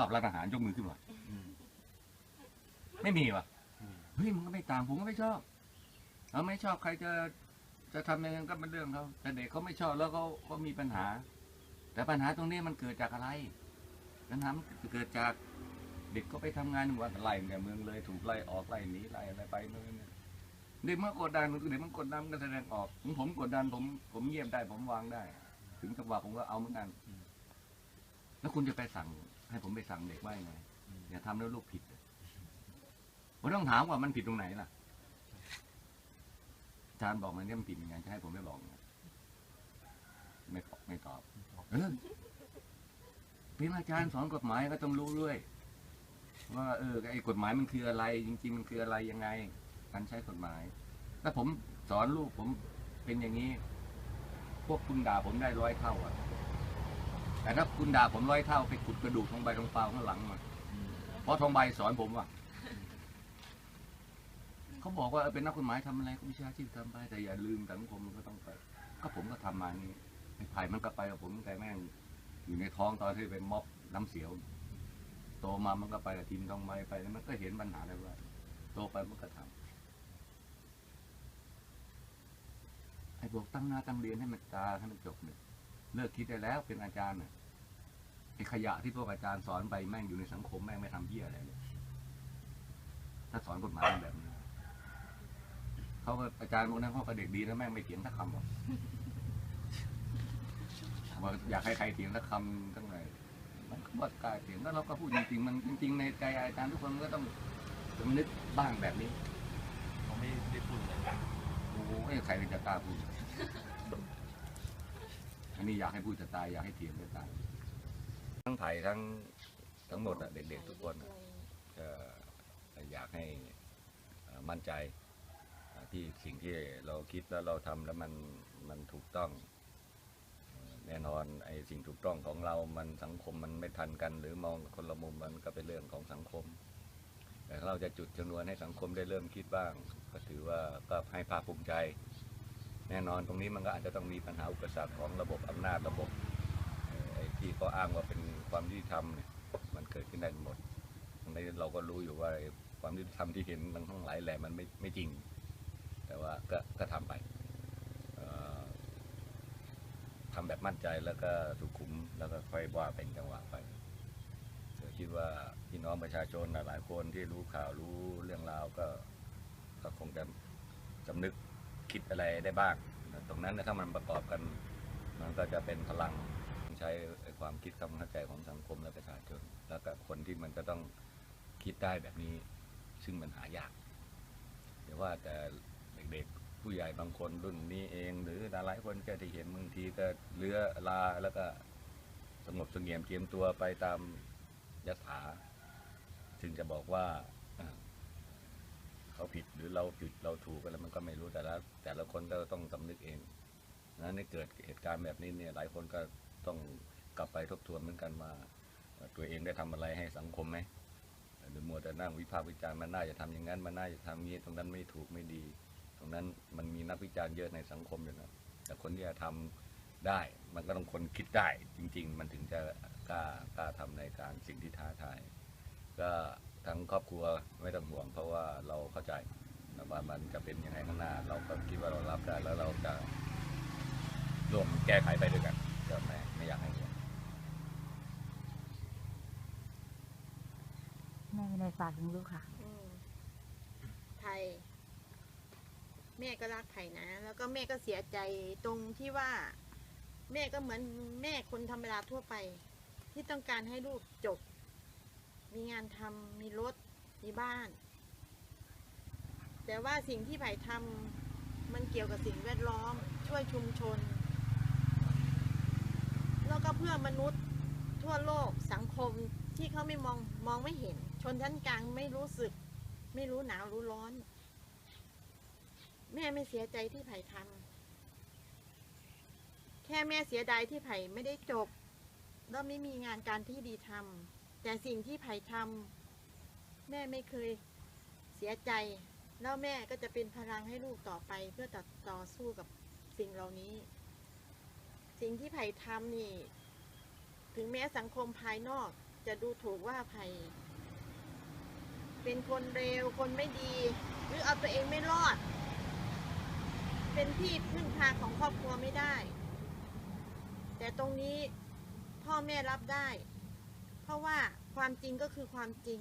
อบร้านอาหารยกมือขึ้นมาอืมไม่มีว่ะอืมเฮ้ยมันก็ไม่ต่างผมก็ไม่ชอบเราไม่ชอบใครจะจะทำยังไงก็เป็นเรื่องเขาแต่เด็กเขาไม่ชอบแล้วเขาก็มีปัญหา แต่ปัญหาตรงนี้มันเกิดจากอะไรปัญหามันเกิดจากเด็กก็ไปทำงานวันไล่เนี่ยเมืองเลยถูกไล่ออกไล่หนีไล่อะไรไปนู่นนนี่เด็กมันกดดันเด็กมันกดดันมันก็แสดงออกผมผมกดดันผม ผมเงียบได้ ผมวางได้ ถึงจังหวะผมก็เอาเหมือนกัน แล้วคุณจะไปสั่ง ให้ผมไปสั่งเด็กว่ายังไงอย่าทำแล้วลูกผิดผมต้องถามว่ามันผิดตรงไหนล่ะอาจารย์บอกมันเนี่ยมันผิดยังไงจะให้ผมไม่บอกไงไม่ตอบไม่ตอบเออเป็นอาจารย์สอนกฎหมายก็ต้องรู้ด้วย ว่าเออไอ้กฎหมายมันคืออะไร จริง ๆ มันคืออะไรยังไงการใช้กฎหมายถ้าผมสอนลูกผมเป็นอย่างนี้ พวกคุณด่าผมได้ร้อยเท่าอะ แต่ถ้าคุณด่าผมร้อยเท่าไปขุดกระดูกทองใบทองเปล่าข้างหลังมาอืมเพราะทองใบสอนผมว่าเขาบอกว่าเออเป็นนักกฎหมายทำอะไรก็วิชาชีพทำไปแต่อย่าลืมสังคมมันก็ต้องไปก็ผมก็ทำมานี่ไอ้ไผ่มันก็ไปกับผมตั้งแต่แม่งอยู่ในท้องตอนที่เป็นม็อบน้ำเสียว โตมามันก็ไปกับทีมทองใบไปแล้วมันก็เห็นปัญหาแล้วว่า โตไปมันก็ทำไอ้พวกตั้งหน้าตั้งเรียนให้มันตาให้มันจบเนี่ย เลิกคิดได้แล้วเป็นอาจารย์น่ะไอ้ขยะที่พวกอาจารย์สอนไปแม่งอยู่ในสังคมแม่งไม่ทำเหี้ยอะไรเลยถ้าสอนกฎหมายแบบนี้เขาก็อาจารย์พวกนั้นเขาก็เด็กดีนะแม่งไม่เถียงสักคำหรอกว่าอยากให้ใครเถียงสักคำตั้งไหนมันก็บ่กล้าเถียงแล้วเราก็พูดจริงๆมันจริง ๆ ในใจอาจารย์ทุกคนมันก็ต้องต้องนึกบ้างแบบนี้เขาไม่ได้พูดอะไรโอ้ยใครจะกล้าพูดอั นนี้อยากให้พูดจะตายอยากให้เถียงจะตาย ทั้งไผ่ทั้งทั้งหมดอะเด็กๆทุกคนอะก็อยากให้มั่นใจที่สิ่งที่เราคิดแล้วเราทำแล้วมันมันถูกต้อง แน่นอนไอ้สิ่งถูกต้องของเรามันสังคมมันไม่ทันกัน หรือมองคนละมุมมันก็เป็นเรื่องของสังคม แต่เราจะจุดชนวนให้สังคมได้เริ่มคิดบ้าง ก็ถือว่าก็ให้ภาคภูมิใจ แน่นอนตรงนี้มันก็อาจจะต้องมีปัญหาอุปสรรคของระบบอำนาจระบบที่เขาอ้างว่าเป็นความยุติธรรมเนี่ยมันเกิดขึ้นได้หมดตรงนี้เราก็รู้อยู่ว่าความยุติธรรมที่เห็นทั้งทั้งหลายแหล่มันไม่ไม่จริง แต่ว่าก็ก็ทำไปเอ่อทำแบบมั่นใจแล้วก็สุขุมแล้วก็ค่อยว่าเป็นจังหวะไปคิดว่าพี่น้องประชาชนหลายคนที่รู้ข่าวรู้เรื่องราวก็ก็คงจะสำนึก คิดอะไรได้บ้าง ตรงนั้นนะถ้ามันประกอบกัน มันก็จะเป็นพลังใช้ความคิดความเข้าใจของสังคมและประชาชน แล้วก็คนที่มันจะต้องคิดได้แบบนี้ ซึ่งมันหายากเดี๋ยวว่าแต่เด็กๆผู้ใหญ่บางคนรุ่นนี้เอง หรือหลายคนก็ที่เห็นบางทีก็เลื้อลาแล้วก็สงบสงี่ยมเจียมตัวไปตามยถาถึงจะบอกว่า เขาผิดหรือเราผิดเราถูกอะไรมันก็ไม่รู้แต่ละแต่ละคนก็ต้องสำนึกเองนะในเกิดเหตุการณ์แบบนี้เนี่ยหลายคนก็ต้องกลับไปทบทวนเหมือนกันว่าตัวเองได้ทำอะไรให้สังคมไหมหรือมัวแต่นั่งวิพากษ์วิจารณ์มันน่าจะทำอย่างนั้นมันน่าจะทำนี้ตรงนั้นไม่ถูกไม่ดี ตรงนั้นมันมีนักวิจารณ์เยอะในสังคมอยู่นะแต่คนที่จะทำได้มันก็ต้องคนคิดได้จริง ๆ มันถึงจะกล้ากล้าทำในการสิ่งที่ท้าทายก็ ทั้งครอบครัวไม่ต้องห่วง เพราะว่าเราเข้าใจว่ามันจะเป็นยังไงข้างหน้า เราก็คิดว่าเรารับได้แล้วเราจะร่วมแก้ไขไปด้วยกันก็ไม่ไม่อยากให้ห่วงแม่มีอะไรฝากถึงลูกค่ะ อืมไผ่แม่ก็รักไผ่นะ แล้วก็แม่ก็เสียใจตรงที่ว่า แม่ก็เหมือนแม่คนธรรมดาทั่วไป ที่ต้องการให้ลูกจบ มีงานทำมีรถมีบ้าน แต่ว่าสิ่งที่ไผ่ทำมันเกี่ยวกับสิ่งแวดล้อม ช่วยชุมชน แล้วก็เพื่อมนุษย์ทั่วโลกสังคมที่เขาไม่มองมองไม่เห็น ชนชั้นกลางไม่รู้สึก ไม่รู้หนาวรู้ร้อน แม่ไม่เสียใจที่ไผ่ทำแค่แม่เสียดายที่ไผ่ไม่ได้จบแล้วไม่มีงานการที่ดีทำ แต่สิ่งที่ไผ่ทำแม่ไม่เคยเสียใจ แล้วแม่ก็จะเป็นพลังให้ลูกต่อไปเพื่อต่อต่อสู้กับสิ่งเหล่านี้ สิ่งที่ไผ่ทำนี่ ถึงแม้สังคมภายนอกจะดูถูกว่าไผ่เป็นคนเร็วคนไม่ดี หรือเอาตัวเองไม่รอด เป็นที่พึ่งพาของครอบครัวไม่ได้ แต่ตรงนี้พ่อแม่รับได้ เพราะว่าความจริงก็คือความจริง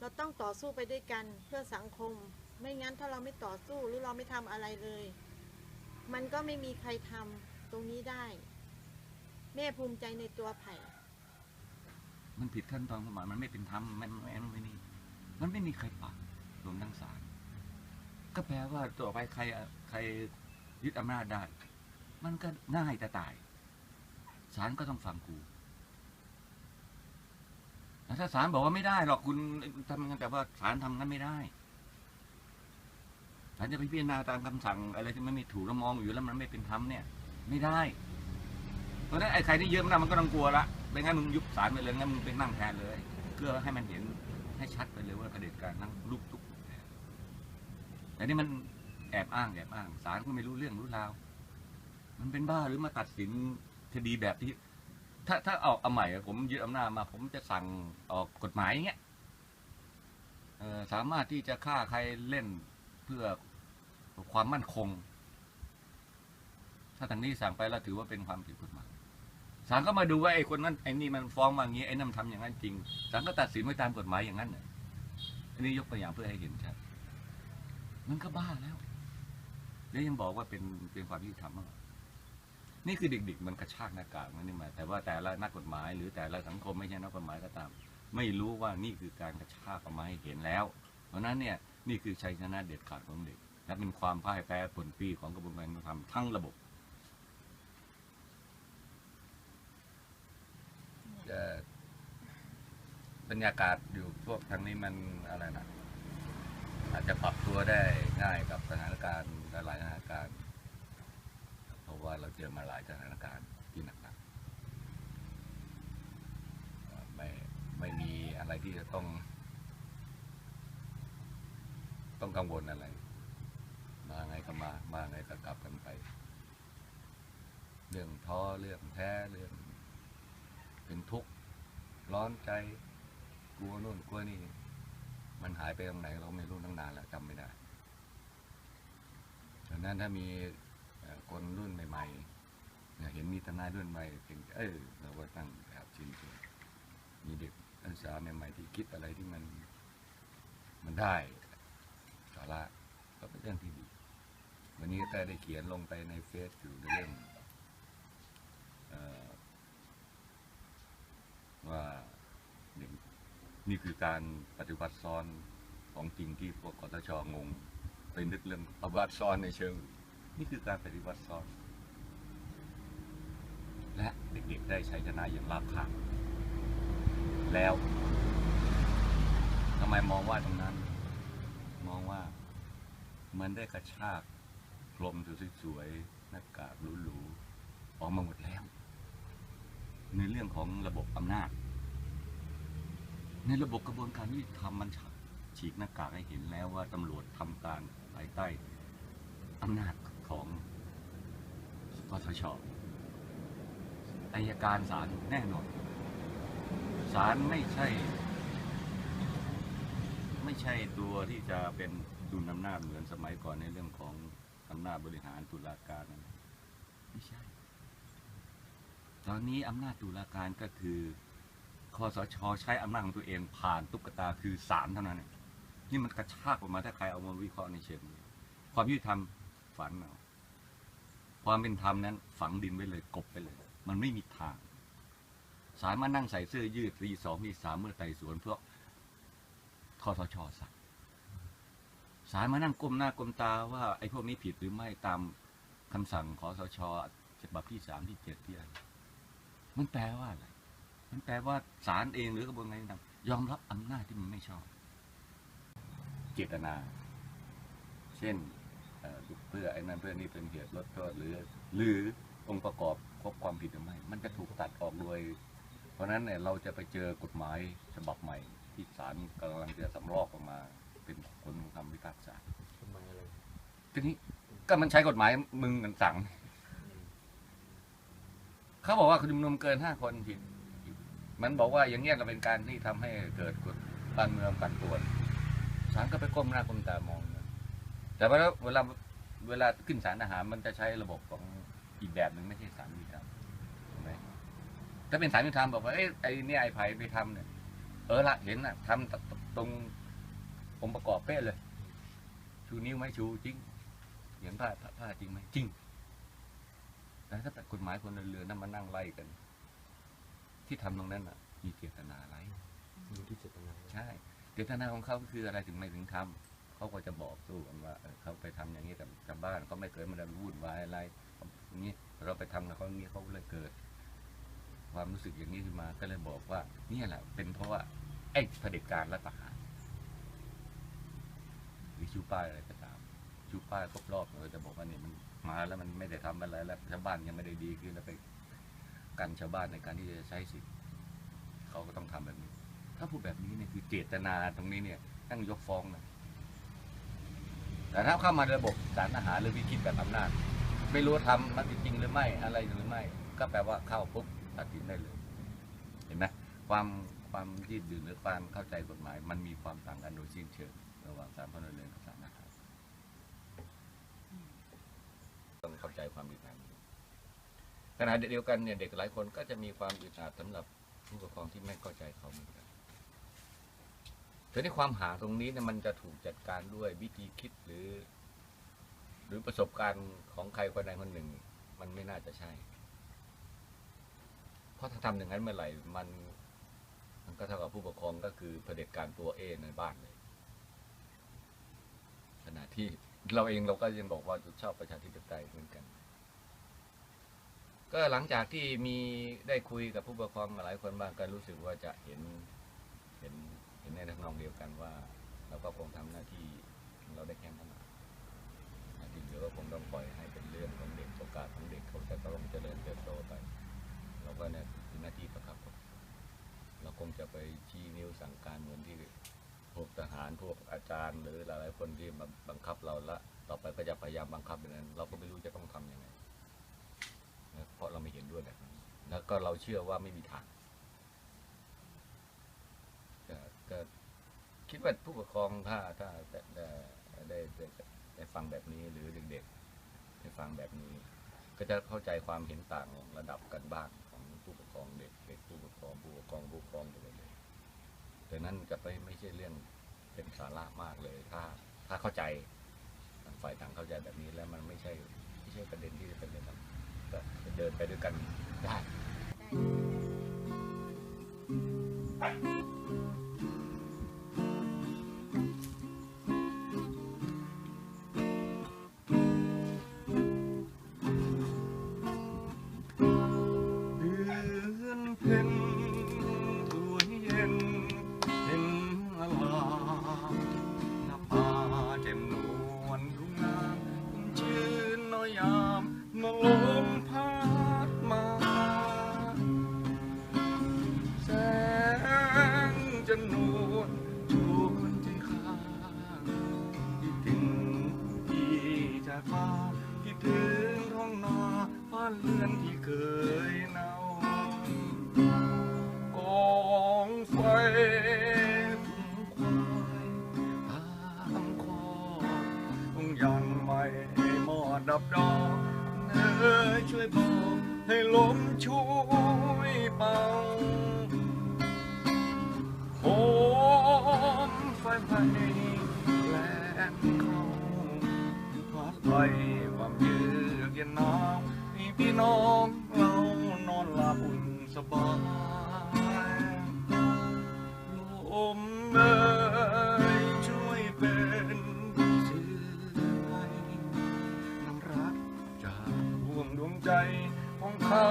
เราต้องต่อสู้ไปด้วยกันเพื่อสังคม ไม่งั้นถ้าเราไม่ต่อสู้หรือเราไม่ทำอะไรเลย มันก็ไม่มีใครทำตรงนี้ได้ แม่ภูมิใจในตัวไผ่ มันผิดขั้นตอนกฎหมายมันไม่เป็นธรรมมันไม่นไม่นี่มันไม่มีใครปรับรวมทั้งศาลก็แปลว่าต่อไปใครใครยึดอำนาจได้ มันก็ง่ายจะตายศาลก็ต้องฟังกู ถ้าศาลบอกว่าไม่ได้หรอกคุณทำงั้นแต่ว่าศาลทำงั้นไม่ได้ศาลจะไปพิจารณาตามคำสั่งอะไรที่มันไม่ถูกแล้วมองอยู่แล้วมันไม่เป็นธรรมเนี่ย ไม่ได้ เพราะฉะนั้นไอ้ใครที่เยอะมันมันก็ต้องกลัวละไม่งั้นมึงยุบศาลไปเลยงั้นมึงไปนั่งแทนเลย เพื่อให้มันเห็นให้ชัดไปเลยว่ากระเด็จการนั่งรูปทุกแต่นี่มันแอบอ้างแอบอ้างศาลก็ไม่รู้เรื่องรู้ราว มันเป็นบ้าหรือมาตัดสินคดีแบบที่ ถ้าถ้าเอาเอาใหม่ผมยึดอำนาจมา ผมจะสั่งออกกฎหมายอย่างเงี้ยสามารถที่จะฆ่าใครเล่นเพื่อความมั่นคง ถ้าทางนี้สั่งไปแล้วถือว่าเป็นความผิดกฎหมายศาลก็มาดูว่าไอ้คนนั้นไอ้นี่มันฟ้องมาอย่างนี้ไอ้นั่นมันทำอย่างนั้นจริงศาลก็ตัดสินไว้ตามกฎหมายอย่างนั้นน่ะอันนี้ยกตัวอย่างเพื่อให้เห็นชัดมันก็บ้าแล้ว แล้วยังบอกว่าเป็นเป็นความยุติธรรมมาก นี่คือเด็กๆ มันกระชากหน้ากากมันนี่มา แต่ว่าแต่ละนักกฎหมาย หรือแต่ละสังคมไม่ใช่นักกฎหมายก็ตาม ไม่รู้ว่านี่คือการกระชากออกมาให้เห็นแล้ว เพราะนั้นเนี่ยนี่คือชัยชนะเด็ดขาดของเด็ก และเป็นความพ่ายแพ้ผลปีของกระบวนการยุติธรรมทั้งระบบบรรยากาศอยู่พวกทางนี้มันอะไรนะอาจจะปรับตัวได้ง่ายกับสถานการณ์หลายๆสถานการณ์ ราะว่าเราเจอมาหลายสถานการณ์ที่หนักๆไม่ไม่มีอะไรที่จะต้อง ต้องกังวลอะไร มาไงก็มามาไงก็กลับกันไป เรื่องท้อเรื่องแท้เรื่อง เป็นทุกข์ร้อนใจกลัวนู่นกลัวนี่มันหายไปตรงไหนเราไม่รู้ตั้งนานแล้วจำไม่ได้ดังนั้นถ้ามี คนรุ่นใหม่ๆเห็นมีทนายรุ่นใหม่เก่งเออเราก็ตั้งแบบชินชมมีเด็กนักศึกษาใหม่ๆที่คิดอะไรที่มันมันได้สาระก็เป็นเรื่องที่ดี วันนี้แต่ได้เขียนลงไปในเฟซอยู่ในเรื่องว่านี่นี่คือการปฏิวัติซ้อนของจริงที่พวกกตชงง ไปนึกเรื่องปฏิวัติซ้อนในเชิง นี่คือการปฏิวัติซ้อน และเด็กๆได้ใช้ชนะอย่างราบคาบแล้วทำไมมองว่าตรงนั้น มองว่ามันได้กระชากกลมสวยๆหน้ากากหรูๆออกมาหมดแล้ว ในเรื่องของระบบอำนาจ ในระบบกระบวนการยุติธรรมมันฉีกหน้ากากให้เห็นแล้วว่าตำรวจทำการภายใต้อำนาจ ของกทชอายการศาลแน่นอนศาลไม่ใช่ ไม่ใช่ตัวที่จะเป็นดุลอำนาจเหมือนสมัยก่อนในเรื่องของอำนาจบริหารตุลาการนั้นไม่ใช่ ตอนนี้อำนาจตุลาการก็คือคอสชใช้อำนาจของตัวเองผ่านตุ๊กตาคือศาลเท่านั้น นี่มันกระชากออกมาถ้าใครเอามาวิเคราะห์ในเชิงความยุติธรรม ฝันเอาความเป็นธรรมนั้น ฝังดินไว้เลยกบไปเลย มันไม่มีทางศามานั่งใส่เสื้อยืดตีสองตีสามเมื่อไต่สวนเพราะคอสชสั่งศาลมานั่งก้มหน้าก้มตาว่าไอ้พวกนี้ผิดหรือไม่ตามคำสั่งคอสชฉบับที่สามที่เจ็ดที่อะไรมันแปลว่าอะไร มันแปลว่าศาลเองหรือกระบวนการติธรรมยอมรับอำนาจที่มันไม่ชอบ เจตนา เช่น เอ่อเพื่อไอ้นั้นเพื่อนี่เป็นเหตุลดโทษหรือ หรือองค์ประกอบครบความผิดหรือไม่ มันจะถูกตัดออกโดย เพราะฉะนั้นเนี่ยเราจะไปเจอกฎหมายฉบับใหม่ ที่ศาลกำลังจะสำรอกออกมา เป็นผลของคำพิพากษาทำไมอะไรทีนี้ก็มันใช้กฎหมายมึงมันสั่ง เขาบอกว่าคุณชุมนุมเกินห้าคนผิด มันบอกว่าอย่างเงี้ยเราเป็นการที่ทำให้เกิดกฎบ้านเมืองปั่นป่วนศาลก็ไปก้มหน้าก้มตามองนะแต่ว่าเวลา เวลาขึ้นศาลอาหารมันจะใช้ระบบของอีกแบบหนึ่งไม่ใช่ศาลยุติธรรมถูกไหมถ้าเป็นศาลยุติธรรมบอกว่าเอ้ยไอ้เนี่ยไอ้ไผ่ไปทำเนี่ยเออละเห็นนะทำตรงองค์ประกอบเป๊ะเลย ชูนิ้วไหมชูจริงเห็นผ้าผ้าผ้าจริงไหมจริงแต่ถ้าแต่กฎหมายคนเรือนั่นมานั่งไล่กัน ที่ทำตรงนั้นอะ มีเจตนาอะไรอยู่ที่เจตนาใช่เจตนาของเขาคืออะไรถึงไม่ถึงทำ เขาก็จะบอกสู้กันว่าเขาไปทำอย่างนี้กับชาวบ้านเขาไม่เคยมาดันวุ่นวายอะไรอย่างนี้เราไปทำกับเขาอย่างนี้เขาเลยเกิด ความรู้สึกอย่างนี้ขึ้นมาก็เลยบอกว่าเนี่ยแหละ เป็นเพราะว่าไอ้เผด็จการรัฐประหารหรือชูป้ายอะไรก็ตามชูป้ายครบรอบเราจะบอกว่าเนี่ยมันมาแล้วมันไม่ได้ทำอะไรแล้วชาวบ้านยังไม่ได้ดีขึ้นแล้วไปกันชาวบ้านในการที่จะใช้สิทธิ์เขาก็ต้องทำแบบนี้ ถ้าพูดแบบนี้เนี่ยคือเจตนาตรงนี้เนี่ยตั้งยกฟ้องนะ แต่ถ้าเข้ามาในระบบสารอาหารหรือวิคิดแบบอำนาจ ไม่รู้ว่าทำมันจริงหรือไม่อะไรหรือไม่ ก็แปลว่าเข้าปุ๊บตัดสินได้เลย เห็นไหมความความยืดหยุ่นหรือความเข้าใจกฎหมาย มันมีความต่างกันโดยสิ้นเชิงระหว่างสารพนเรือนกับสารอาหารต้องเข้าใจความอึดอัดขณะเดียวกันเนี่ยเด็กหลายคนก็จะมีความอึดอัดสำหรับผู้ปกครองที่ไม่เข้าใจเขาเหมือนกัน ทีนี้ความหาตรงนี้เนี่ยมันจะถูกจัดการด้วยวิธีคิดหรือ หรือประสบการณ์ของใครคนใดคนหนึ่ง มันไม่น่าจะใช่ เพราะถ้าทำอย่างนั้นเมื่อไหร่มันมันก็เท่ากับผู้ปกครองก็คือเผด็จการตัวเอในบ้านเลย ขณะที่เราเองเราก็ยังบอกว่าชอบประชาธิปไตยเหมือนกัน ก็หลังจากที่มีได้คุยกับผู้ปกครองหลายคนบ้างก็รู้สึกว่าจะเห็น ในทางนองเดียวกันว่า เราก็คงทำหน้าที่เราได้แค่นั้นนะหน้าที่เหลือก็คงต้องปล่อยให้เป็นเรื่องของเด็กโอกาสของเด็กเขาจะต้องเจริญเติบโตไป เราก็เนี่ยหน้าที่ประคับเราคงจะไปชี้นิ้วสั่งการเหมือนที่พวกทหารพวกอาจารย์ หรือหลายๆคนที่มาบังคับเราละต่อไปก็จะพยายามบังคับอย่างนั้น เราก็ไม่รู้จะต้องทำยังไงเพราะเราไม่เห็นด้วยแบบนั้นแล้วก็เราเชื่อว่าไม่มีทางก็ก็ คิดว่าผู้ปกครองถ้าถ้าได้ได้ได้ได้ฟังแบบนี้หรือเด็กๆได้ฟังแบบนี้ ก็จะเข้าใจความเห็นต่างระดับกันบ้างของผู้ปกครองเด็กเด็กผู้ปกครองผู้ปกครองผู้ปกครองไปเลยแต่นั้นจะไปไม่ใช่เรื่องเป็นสาระมากเลย ถ้าถ้าเข้าใจต่างฝ่ายต่างเข้าใจแบบนี้แล้วมันไม่ใช่ไม่ใช่ประเด็นที่จะเป็นเรื่องเดินไปด้วยกันได้เเรือนที่เคยเนากองไฟถุงควายทางคอต้องยังไม่มอดดับดอกเนยช่วยบอกให้ลมช่วยเป่าโหมไฟไหม้แลนเข้าพัดไปความเยือกเย็นหนาว ให้พี่น้องเรานอนหลับอุ่นสบายลมเอ่ยช่วยเป็นสื่อให้น้ำรักจากดวงดวงใจของข้า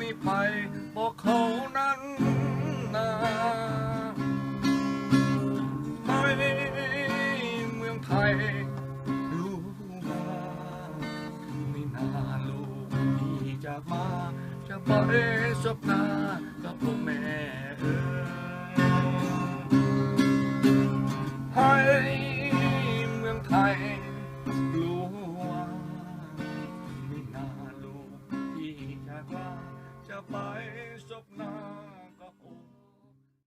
นี่ไปบอกเขานั้นนา จะไ